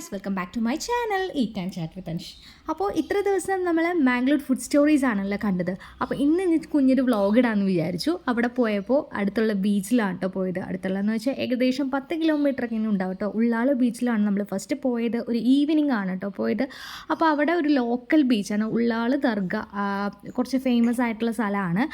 Guys welcome back to my channel eat and chat with Ansh അപ്പോൾ ഇത്ര ദിവസം നമ്മൾ മാംഗ്ലൂർ ഫുഡ് സ്റ്റോറീസ് ആണല്ലോ കണ്ടത്. അപ്പോൾ ഇന്ന് ഇനി കുഞ്ഞൊരു വ്ളോഗ് ഇടാമെന്ന് വിചാരിച്ചു. അവിടെ പോയപ്പോൾ അടുത്തുള്ള ബീച്ചിലാണ് കേട്ടോ പോയത്. അടുത്തുള്ളതെന്ന് വെച്ചാൽ ഏകദേശം പത്ത് കിലോമീറ്റർ ഒക്കെ ഇങ്ങനെ ഉണ്ടാവും കേട്ടോ ഉള്ളാൾ ബീച്ചിലാണ് നമ്മൾ ഫസ്റ്റ് പോയത്. ഒരു ഈവനിങ് ആണ് കേട്ടോ പോയത്. അപ്പോൾ അവിടെ ഒരു ലോക്കൽ ബീച്ചാണ് ഉള്ളാൾ ദർഗ കുറച്ച് ഫേമസ് ആയിട്ടുള്ള സ്ഥലമാണ്.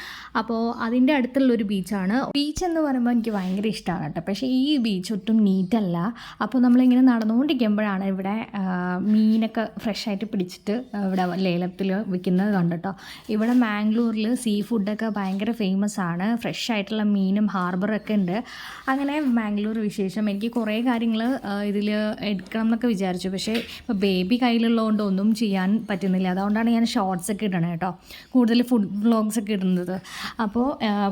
അപ്പോൾ അതിന്റെ അടുത്തുള്ള ഒരു ബീച്ചാണ് ബീച്ച് എന്ന് പറയുമ്പോൾ എനിക്ക് ഭയങ്കര ഇഷ്ടമാണ് കേട്ടോ പക്ഷേ ഈ ബീച്ച് ഒട്ടും നീറ്റല്ല അപ്പോൾ നമ്മളിങ്ങനെ നടന്നുകൊണ്ടിരിക്കുമ്പോഴാണ് ഇവിടെ ആ, മീനൊക്കെ ഫ്രഷായിട്ട് പിടിച്ചിട്ട് ഇവിടെ ലേലത്തിൽ വിൽക്കുന്നത് കണ്ടിട്ടോ ഇവിടെ മാംഗ്ലൂരിൽ സീ ഫുഡൊക്കെ ഭയങ്കര ഫേമസ് ആണ്. ഫ്രഷ് ആയിട്ടുള്ള മീനും ഹാർബറൊക്കെ ഉണ്ട്. അങ്ങനെ മാംഗ്ലൂർ വിശേഷം. എനിക്ക് കുറേ കാര്യങ്ങൾ ഇതിൽ എടുക്കണം എന്നൊക്കെ വിചാരിച്ചു. പക്ഷേ ഇപ്പോൾ ബേബി കയ്യിലുള്ളതുകൊണ്ട് ഒന്നും ചെയ്യാൻ പറ്റുന്നില്ല. അതുകൊണ്ടാണ് ഞാൻ ഷോർട്സ് ഒക്കെ ഇടണത് കേട്ടോ. കൂടുതൽ ഫുഡ് വ്ളോഗ്സ് ഒക്കെ ഇടുന്നത്. അപ്പോൾ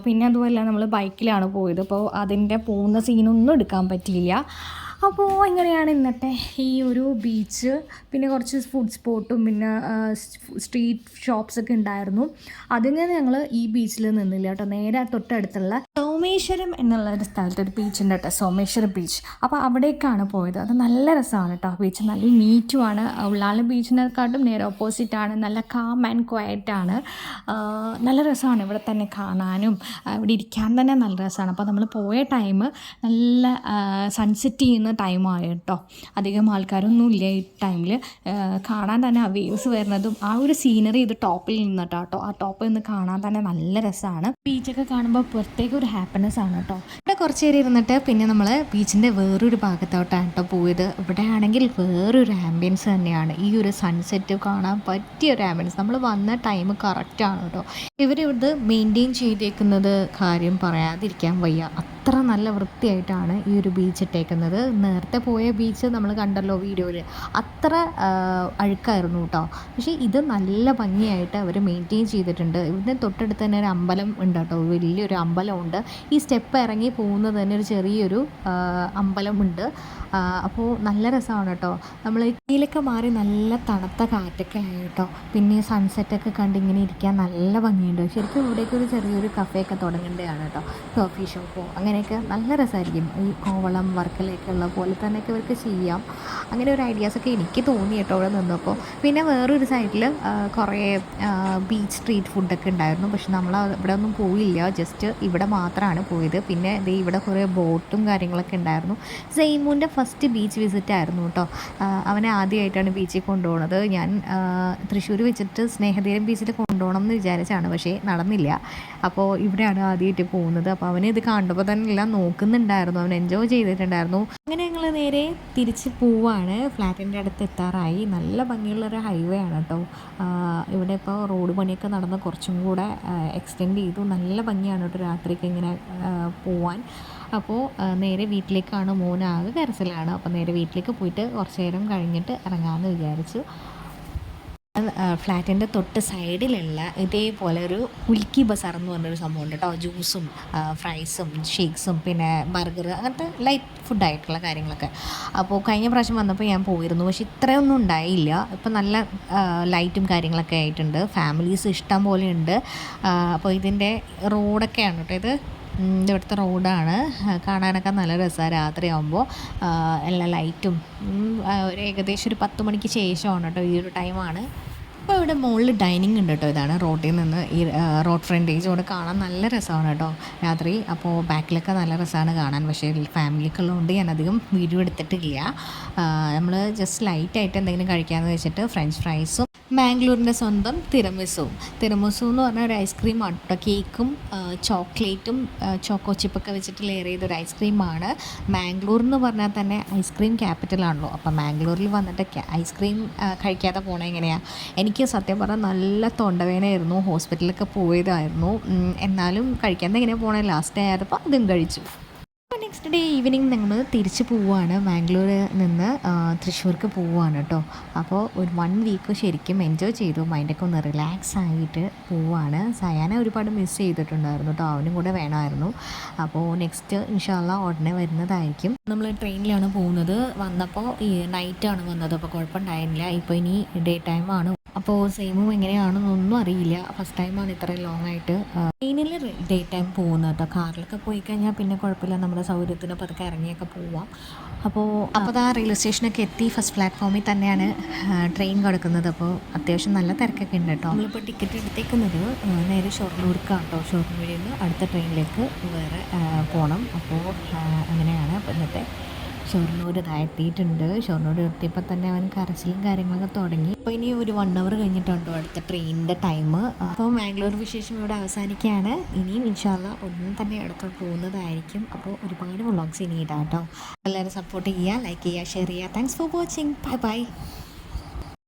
പിന്നെ അതുപോലെ നമ്മൾ ബൈക്കിലാണ് പോയത്. അപ്പോൾ അതിന്റെ പോകുന്ന സീനൊന്നും എടുക്കാൻ പറ്റിയില്ല. അപ്പോൾ എങ്ങനെയാണ് ഇന്നത്തെ ഈ ഒരു ബീച്ച് പിന്നെ കുറച്ച് ഫുഡ് സ്പോട്ടും പിന്നെ സ്ട്രീറ്റ് ഷോപ്സ് ഒക്കെ ഉണ്ടായിരുന്നു. അതിന് ഞങ്ങൾ ഈ ബീച്ചിൽ നിന്നില്ല കേട്ടോ. നേരെ തൊട്ടടുത്തുള്ള സോമേശ്വരം എന്നുള്ള ഒരു സ്ഥലത്ത് ഒരു ബീച്ച് ഉണ്ട് കേട്ടോ സോമേശ്വരം ബീച്ച് അപ്പോൾ അവിടേക്കാണ് പോയത്. അത് നല്ല രസമാണ് കേട്ടോ ബീച്ച് നല്ല നീറ്റുമാണ് ഉള്ളാളം ബീച്ചിനെക്കാട്ടും നേരെ ഓപ്പോസിറ്റാണ് നല്ല കാം ആൻഡ് ക്വയറ്റാണ് നല്ല രസമാണ് ഇവിടെ തന്നെ കാണാനും. ഇവിടെ ഇരിക്കാൻ തന്നെ നല്ല രസമാണ്. അപ്പോൾ നമ്മൾ പോയ ടൈം നല്ല സൺസെറ്റ് ചെയ്യുന്ന ടൈമായി കേട്ടോ. അധികം ആൾക്കാരൊന്നും ഇല്ല ഈ ടൈമിൽ കാണാൻ തന്നെ ആ വേവ്സ് വരുന്നതും ആ ഒരു സീനറി ഇത് ടോപ്പിൽ നിന്നിട്ടോ കേട്ടോ. ആ ടോപ്പിൽ നിന്ന് കാണാൻ തന്നെ നല്ല രസമാണ്. ബീച്ചൊക്കെ കാണുമ്പോൾ പുറത്തേക്ക് ഒരു ഹാപ്പിനെസ് ആണ് കേട്ടോ ഇവിടെ കുറച്ച് നേരം ഇരുന്നിട്ട് പിന്നെ നമ്മൾ ബീച്ചിന്റെ വേറൊരു ഭാഗത്തോട്ടാണ് കേട്ടോ പോയത്. ഇവിടെ ആണെങ്കിൽ വേറൊരു ആംബിയൻസ് തന്നെയാണ്. ഈ ഒരു സൺസെറ്റ് കാണാൻ പറ്റിയ ഒരു ആംബിയൻസ് നമ്മൾ വന്ന ടൈം കറക്റ്റാണ് കേട്ടോ ഇവരിത് മെയിന്റെയിൻ ചെയ്തേക്കുന്നത് കാര്യം പറയാതിരിക്കാൻ വയ്യ. അത്ര നല്ല വൃത്തിയായിട്ടാണ് ഈ ഒരു ബീച്ച് ഇട്ടേക്കുന്നത്. നേരത്തെ പോയ ബീച്ച് നമ്മൾ കണ്ടല്ലോ വീഡിയോയിൽ അത്ര അഴുക്കായിരുന്നു കേട്ടോ പക്ഷേ ഇത് നല്ല ഭംഗിയായിട്ട് അവർ മെയിന്റെയിൻ ചെയ്തിട്ടുണ്ട്. ഇവിടെ തൊട്ടടുത്ത് തന്നെ ഒരു അമ്പലം ഉണ്ട് കേട്ടോ വലിയൊരു അമ്പലമുണ്ട്. ഈ സ്റ്റെപ്പ് ഇറങ്ങി പോകുന്നത് തന്നെ ഒരു ചെറിയൊരു അമ്പലമുണ്ട്. അപ്പോൾ നല്ല രസമാണ് കേട്ടോ നമ്മൾ ഇടയിലൊക്കെ മാറി നല്ല തണുത്ത കാറ്റൊക്കെ ആയി കേട്ടോ പിന്നെ സൺസെറ്റൊക്കെ കണ്ട് ഇങ്ങനെ ഇരിക്കാൻ നല്ല ഭംഗിയുണ്ട്. ശരിക്കും ഇവിടേക്ക് ഒരു ചെറിയൊരു ഒക്കെ തുടങ്ങേണ്ടതാണ് കേട്ടോ കോഫി ഷോപ്പോ അങ്ങനെയൊക്കെ നല്ല രസമായിരിക്കും. ഈ കോവളം വർക്കലൊക്കെ ഉള്ള പോലെ തന്നെയൊക്കെ ഇവർക്ക് ചെയ്യാം. അങ്ങനെ ഒരു ഐഡിയാസൊക്കെ എനിക്ക് തോന്നി കേട്ടോ അവിടെ നിന്നപ്പോൾ. പിന്നെ വേറൊരു സൈഡിൽ കുറേ ബീച്ച് സ്ട്രീറ്റ് ഫുഡൊക്കെ ഉണ്ടായിരുന്നു. പക്ഷെ നമ്മൾ ഇവിടെ ഒന്നും പോയില്ല. ജസ്റ്റ് ഇവിടെ മാത്രമാണ് പോയത്. പിന്നെ ദേ ഇവിടെ കുറേ ബോട്ടും കാര്യങ്ങളൊക്കെ ഉണ്ടായിരുന്നു. സെയ്മൂന്റെ ഫസ്റ്റ് ബീച്ച് വിസിറ്റ് ആയിരുന്നു കേട്ടോ. അവനെ ആദ്യമായിട്ടാണ് ബീച്ചിൽ കൊണ്ടുപോകുന്നത് ഞാൻ തൃശ്ശൂർ വെച്ചിട്ട് സ്നേഹതീരം ബീച്ചിൽ കൊണ്ടുപോകണം എന്ന് വിചാരിച്ചാണ്. പക്ഷേ നടന്നില്ല. അപ്പോൾ ഇവിടെയാണ് ആദ്യമായിട്ട് പോകുന്നത്. അപ്പോൾ അവനെ ഇത് കണ്ടപ്പോൾ തന്നെ എല്ലാം നോക്കുന്നുണ്ടായിരുന്നു. അവൻ എൻജോയ് ചെയ്തിട്ടുണ്ടായിരുന്നു. അങ്ങനെ ഞങ്ങൾ നേരെ തിരിച്ച് പോവാണ്. ഫ്ലാറ്റിന്റെ അടുത്ത് എത്താറായി. നല്ല ഭംഗിയുള്ളൊരു ഹൈവേ ആണ് കേട്ടോ ഇവിടെ ഇപ്പോൾ റോഡ് പണിയൊക്കെ നടന്ന് കുറച്ചും കൂടെ എക്സ്റ്റെൻഡ് ചെയ്തു. നല്ല ഭംഗിയാണ് കേട്ടോ രാത്രിക്ക് ഇങ്ങനെ പോവാൻ. അപ്പോൾ നേരെ വീട്ടിലേക്കാണ് മോനാകെ കരച്ചിലാണ്. അപ്പോൾ നേരെ വീട്ടിലേക്ക് പോയിട്ട് കുറച്ച് നേരം കഴിഞ്ഞിട്ട് ഇറങ്ങാമെന്ന് വിചാരിച്ചു. ഫ്ലാറ്റിന്റെ തൊട്ട് സൈഡിലുള്ള ഇതേപോലെ ഒരു ഉൽക്കി ബസാർ എന്ന് പറഞ്ഞൊരു സംഭവം ഉണ്ട് കേട്ടോ. ജ്യൂസും ഫ്രൈസും ഷേക്സും പിന്നെ ബർഗർ അങ്ങനത്തെ ലൈറ്റ് ഫുഡായിട്ടുള്ള കാര്യങ്ങളൊക്കെ. അപ്പോൾ കഴിഞ്ഞ പ്രാവശ്യം വന്നപ്പോൾ ഞാൻ പോയിരുന്നു. പക്ഷെ ഇത്രയൊന്നും ഉണ്ടായില്ല. ഇപ്പം നല്ല ലൈറ്റും കാര്യങ്ങളൊക്കെ ആയിട്ടുണ്ട്. ഫാമിലീസ് ഇഷ്ടം പോലെ ഉണ്ട്. അപ്പോൾ ഇതിന്റെ റോഡൊക്കെയാണ് കേട്ടോ. ഇത് ഇവിടുത്തെ റോഡാണ്. കാണാനൊക്കെ നല്ല രസമാണ് രാത്രിയാകുമ്പോൾ എല്ലാ ലൈറ്റും. ഒരു ഏകദേശം ഒരു പത്ത് മണിക്ക് ശേഷമാണ് കേട്ടോ ഈ ഒരു ടൈമാണ് അപ്പോൾ ഇവിടെ മുകളിൽ ഡൈനിങ് ഉണ്ട് കേട്ടോ ഇതാണ്. റോഡിൽ നിന്ന് ഈ റോഡ് ഫ്രണ്ടേജ് ഇവിടെ കാണാൻ നല്ല രസമാണ് കേട്ടോ രാത്രി. അപ്പോൾ ബാക്കിലൊക്കെ നല്ല രസമാണ് കാണാൻ. പക്ഷേ ഫാമിലിയൊക്കെ ഉള്ളതുകൊണ്ട് ഞാൻ അധികം വീഡിയോ എടുത്തിട്ടില്ല നമ്മൾ ജസ്റ്റ് ലൈറ്റായിട്ട് എന്തെങ്കിലും കഴിക്കാമെന്ന് വെച്ചിട്ട് ഫ്രഞ്ച് ഫ്രൈസും മാംഗ്ലൂരിന്റെ സ്വന്തം തിരമിസും. തിരമിസു എന്ന് പറഞ്ഞാൽ ഒരു ഐസ്ക്രീമാണ് കേട്ടോ. കേക്കും ചോക്ലേറ്റും ചോക്കോ ചിപ്പൊക്കെ വെച്ചിട്ട് ലെയർ ചെയ്ത ഒരു ഐസ്ക്രീമാണ് മാംഗ്ലൂർ എന്ന് പറഞ്ഞാൽ തന്നെ ഐസ്ക്രീം ക്യാപിറ്റലാണല്ലോ അപ്പം മാംഗ്ലൂരിൽ വന്നിട്ട് ഐസ്ക്രീം കഴിക്കാതെ പോണേ എങ്ങനെയാണ് എനിക്ക് സത്യം പറഞ്ഞാൽ നല്ല തൊണ്ടവേദനയായിരുന്നു. ഹോസ്പിറ്റലിലൊക്കെ പോയതായിരുന്നു. എന്നാലും കഴിക്കാതെ എങ്ങനെയാണ് പോണേ? ലാസ്റ്റ് ആയപ്പോൾ അതും കഴിച്ചു. അപ്പോൾ നെക്സ്റ്റ് ഡേ ഈവനിങ് ഞങ്ങൾ തിരിച്ച് പോവുകയാണ് മാംഗ്ലൂരിൽ നിന്ന് തൃശ്ശൂർക്ക് പോവുകയാണ് കേട്ടോ അപ്പോൾ ഒരു വൺ വീക്ക് ശരിക്കും എൻജോയ് ചെയ്തു. മൈൻഡൊക്കെ ഒന്ന് റിലാക്സ് ആയിട്ട് പോവുകയാണ് സയാന ഒരുപാട് മിസ് ചെയ്തിട്ടുണ്ടായിരുന്നു കേട്ടോ അവനും കൂടെ വേണമായിരുന്നു. അപ്പോൾ നെക്സ്റ്റ് ഇൻഷാല്ല ഉടനെ വരുന്നതായിരിക്കും. നമ്മൾ ട്രെയിനിലാണ് പോകുന്നത്. വന്നപ്പോൾ നൈറ്റാണ് വന്നത്. അപ്പോൾ കുഴപ്പമുണ്ടായിരുന്നില്ല. ഇപ്പോൾ ഇനി ഡേ ടൈമാണ് അപ്പോൾ സെയിമും എങ്ങനെയാണെന്നൊന്നും അറിയില്ല. ഫസ്റ്റ് ടൈമാണ് ഇത്രയും ലോങ് ആയിട്ട് ട്രെയിനിൽ ഡേ ടൈം പോകുന്നത് കേട്ടോ. കാറിലൊക്കെ പോയി കഴിഞ്ഞാൽ പിന്നെ കുഴപ്പമില്ല. നമ്മുടെ സൗകര്യത്തിന് പതുക്കെ ഇറങ്ങിയൊക്കെ പോവാം. അപ്പോൾ അപ്പോൾ ആ റെയിൽവേ സ്റ്റേഷനൊക്കെ എത്തി. ഫസ്റ്റ് പ്ലാറ്റ്ഫോമിൽ തന്നെയാണ് ട്രെയിൻ കിടക്കുന്നത്. അപ്പോൾ അത്യാവശ്യം നല്ല തിരക്കൊക്കെ ഉണ്ട് കേട്ടോ. നമ്മളിപ്പോൾ ടിക്കറ്റ് എടുത്തേക്കുന്നത് നേരെ ഷൊർണൂർക്കാണ് കേട്ടോ ഷൊർണൂരിൽ നിന്ന് അടുത്ത ട്രെയിനിലേക്ക് വേറെ പോകണം അപ്പോൾ അങ്ങനെയാണ് ഇന്നത്തെ ഷൊർണൂർ താഴ്ത്തിയിട്ടുണ്ട്. ഷൊർണൂർ എത്തിയപ്പോൾ തന്നെ അവൻ കരച്ചിലും കാര്യങ്ങളൊക്കെ തുടങ്ങി. അപ്പോൾ ഇനി ഒരു വൺ അവർ കഴിഞ്ഞിട്ടുണ്ടോ അടുത്ത ട്രെയിനിന്റെ ടൈം അപ്പോൾ മാംഗ്ലൂർ വിശേഷം ഇവിടെ അവസാനിക്കുകയാണ്. ഇനിയും ഇൻഷാല്ല ഒന്നും തന്നെ അടുത്ത് പോകുന്നതായിരിക്കും. അപ്പോൾ ഒരുപാട് വ്ളോഗ്സ് ഇനി ഇടാം കേട്ടോ എല്ലാവരും സപ്പോർട്ട് ചെയ്യുക ലൈക്ക് ചെയ്യുക ഷെയർ ചെയ്യുക. Thanks for watching bye bye